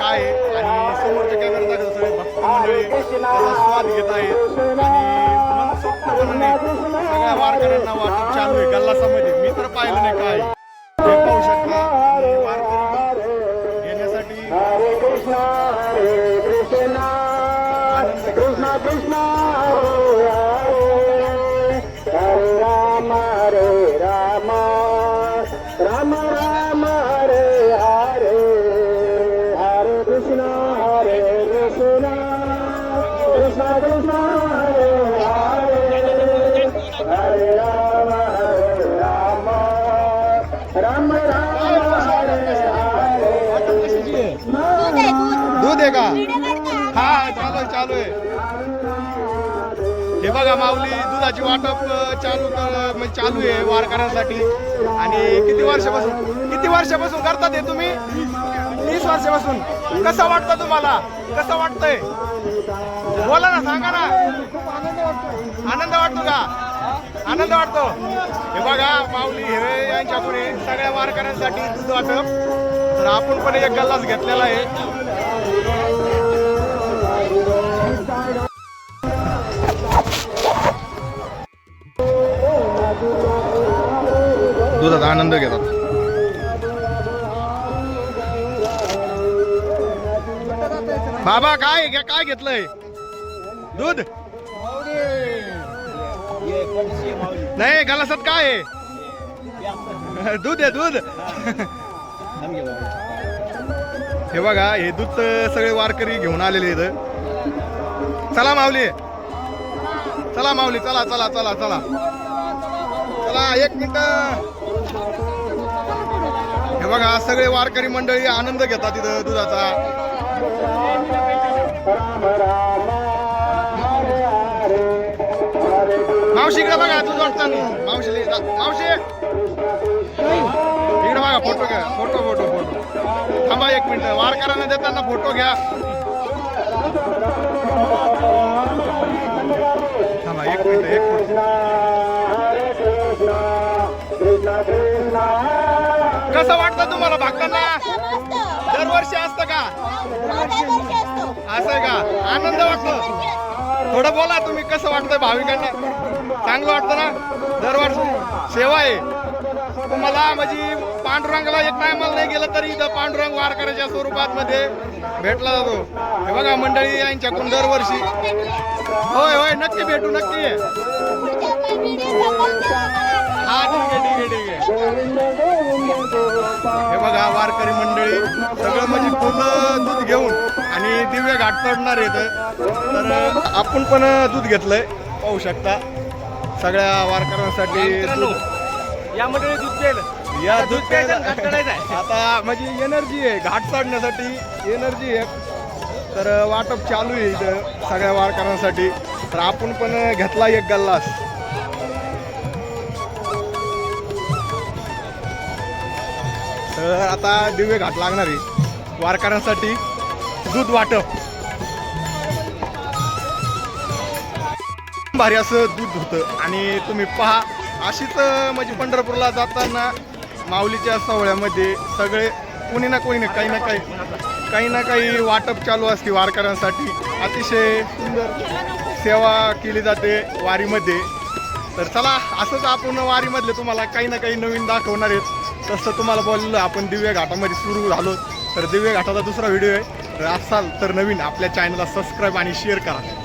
काय आणि समोरच्या कॅमेरा सगळे भक्त मंडळी स्वाद घेत आहेत. आणि सगळ्या वारकऱ्यांना वाटत चालू आहे. गल्ला मी तर पाहिलं नाही काय. पाहू शकता येण्यासाठी कृष्णा कृष्णा राम राम राम हरे हरे। दूध आहे का? हा चालू आहे चालू आहे. हे बघा माऊली दुधाची वाटप चालू म्हणजे चालू आहे वारकऱ्यांसाठी आणि किती वर्षापासून किती वर्षापासून करतात हे तुम्ही? तीस वर्षापासून. कसं वाटतं तुम्हाला? कसं वाटतंय? बोला ना सांगा ना. आनंद वाटतो का? आनंद वाटतो. हे बघा माऊली हिरे यांच्याकडून हे सगळ्या वारकऱ्यांसाठी दूध वाटप तर आपण पण एक गल्लास घेतलेला आहे. दुधाचा आनंद घेतात. बाबा काय काय घेतलंय? दूध? नाही गलासात काय आहे? दूध आहे दूध. हे बघा हे दूध सगळे वारकरी घेऊन आलेले इथं चला माऊली. चला माऊली चला चला चला चला. चला एक मिनिट. हे बघा सगळे वारकरी मंडळी आनंद घेतात इथं दुधाचा. मावशी इकडे बघा दूध वाटताना मावशी मावशी. इकडे बघा फोटो घ्या फोटो फोटो फोटो. थांबा एक मिनिट वारकऱ्यांना देताना फोटो घ्या. थांबा एक मिनिट एक मिनिट कसं वाटतं तुम्हाला भक्तांना? दरवर्षी असतं का? असं आहे का? आनंद वाटतो? थोडं बोला तुम्ही कसं वाटतंय भाविकांना? चांगलं वाटतं ना? दरवर्षी सेवा आहे. मला म्हणजे पांडुरंगाला एक टायमाला नाही गेलं तरी इथं पांडुरंग वारकऱ्याच्या स्वरूपात मध्ये भेटला जातो. हे बघा मंडळी यांच्याकडून दरवर्षी होय होय नक्की भेटू नक्की. हा हे बघा वारकरी मंडळी सगळं म्हणजे पूर्ण दूध घेऊन आणि दिव्य घाट चढणार आहेत तर आपण पण दूध घेतलंय. पाहू शकता. सगळ्या वारकऱ्यांसाठी दूध. या मंडळी दूध पेल या दूध आहे. आता म्हणजे एनर्जी आहे. घाट चढण्यासाठी एनर्जी आहे. तर वाटप चालू आहे इथं सगळ्या वारकऱ्यांसाठी. तर आपण पण घेतला एक गल्लास. तर आता दिव्य घाट लागणार आहे. वारकऱ्यांसाठी दूध वाटप. भारी असं दूध होतं. आणि तुम्ही पहा अशीच म्हणजे पंढरपूरला जाताना माऊलीच्या सोहळ्यामध्ये सगळे कोणी ना कोणी ना काही ना काही काही ना काही वाटप चालू असते वारकऱ्यांसाठी. अतिशय सुंदर सेवा केली जाते वारीमध्ये. तर चला असंच आपण वारीमधले तुम्हाला काही ना काही नवीन दाखवणार आहेत. तसं तुम्हाला बोललेलं आपण दिव्य घाटामध्ये सुरू झालो. तर दिव्य घाटाचा दुसरा व्हिडिओ आहे. तर असाल तर नवीन आपल्या चॅनलला सबस्क्राईब आणि शेअर करा.